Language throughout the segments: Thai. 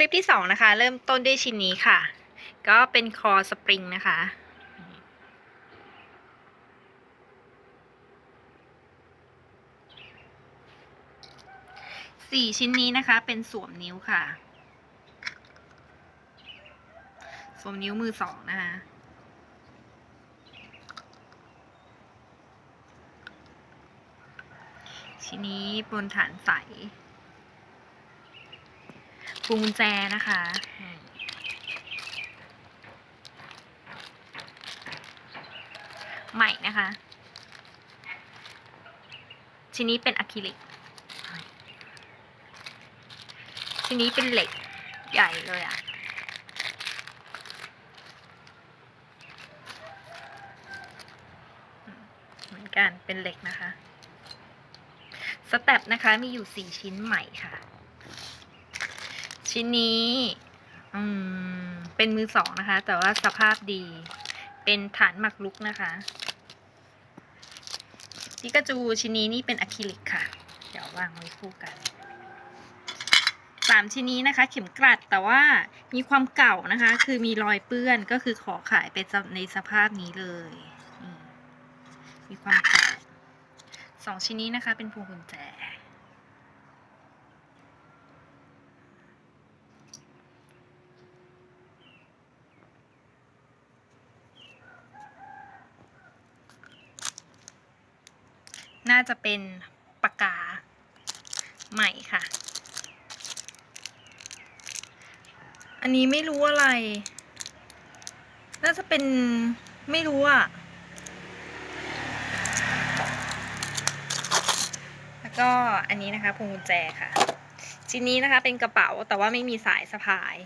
ลิปที่สองนะคะ เริ่มต้นด้วยชิ้นนี้ค่ะ ก็เป็นคอสปริงนะคะสี่ชิ้นนี้นะคะ เป็นสวมนิ้วค่ะ สวมนิ้วมือสองนะคะชิ้นนี้บนฐานใส วงกุญแจนะคะใหม่นะคะ ชิ้นนี้เป็นอะคริลิก ชิ้นนี้เป็นเหล็กใหญ่เลยอะ่ะ เหมือนกันเป็นเหล็กนะคะ สเต็ปนะคะมีอยู่สี่ชิ้นใหม่ค่ะ ชิ้นนี้ อืม เป็นมือสองนะคะ แต่ว่าสภาพดี เป็นฐานหมักลุกนะคะปิกาจูชิ้นนี้นี่เป็นอะคริลิกค่ะ เดี๋ยววางไว้คู่กันสามชิ้นนี้นะคะ เข็มกลัดแต่ว่ามีความเก่านะคะ คือมีรอยเปื้อนก็คือขอขายไปในสภาพนี้เลย มีความเก่าสองชิ้นนี้นะคะ เป็นพวงกุญแจ น่าจะเป็นปากกาใหม่ค่ะ อันนี้ไม่รู้อะไร น่าจะเป็นไม่รู้อะแล้วก็อันนี้นะคะพวงกุญแจค่ะชิ้นนี้นะคะเป็นกระเป๋าแต่ว่าไม่มีสายสะพาย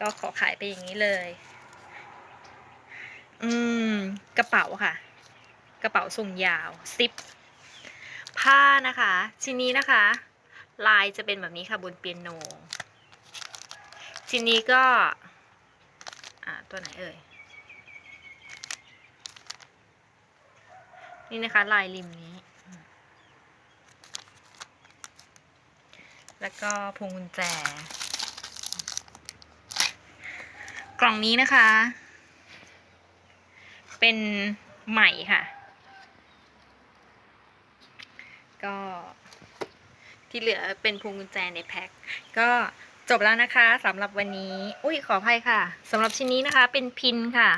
ก็ขอขายไปอย่างนี้เลย อืม กระเป๋าค่ะ กระเป๋าทรงยาวซิปผ้านะคะชิ้นนี้นะคะ ลายจะเป็นแบบนี้ค่ะบนเปียโนชิ้นนี้ก็ตัวไหนเอ่ยนี่นะคะลายริมนี้ แล้วก็พวงกุญแจ กล่องนี้นะคะ เป็นใหม่ค่ะ ก็ที่เหลือเป็นพวงกุญแจในแพ็คก็จบแล้วนะคะสำหรับวันนี้ อุ้ยขออภัยค่ะสำหรับชิ้นนี้นะคะ เป็นพินค่ะ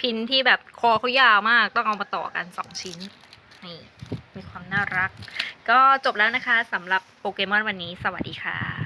พินที่แบบคอเขายาวมาก ต้องเอามาต่อกันสองชิ้นนี่มีความน่ารัก ก็จบแล้วนะคะสำหรับโปเกมอนวันนี้ สวัสดีค่ะ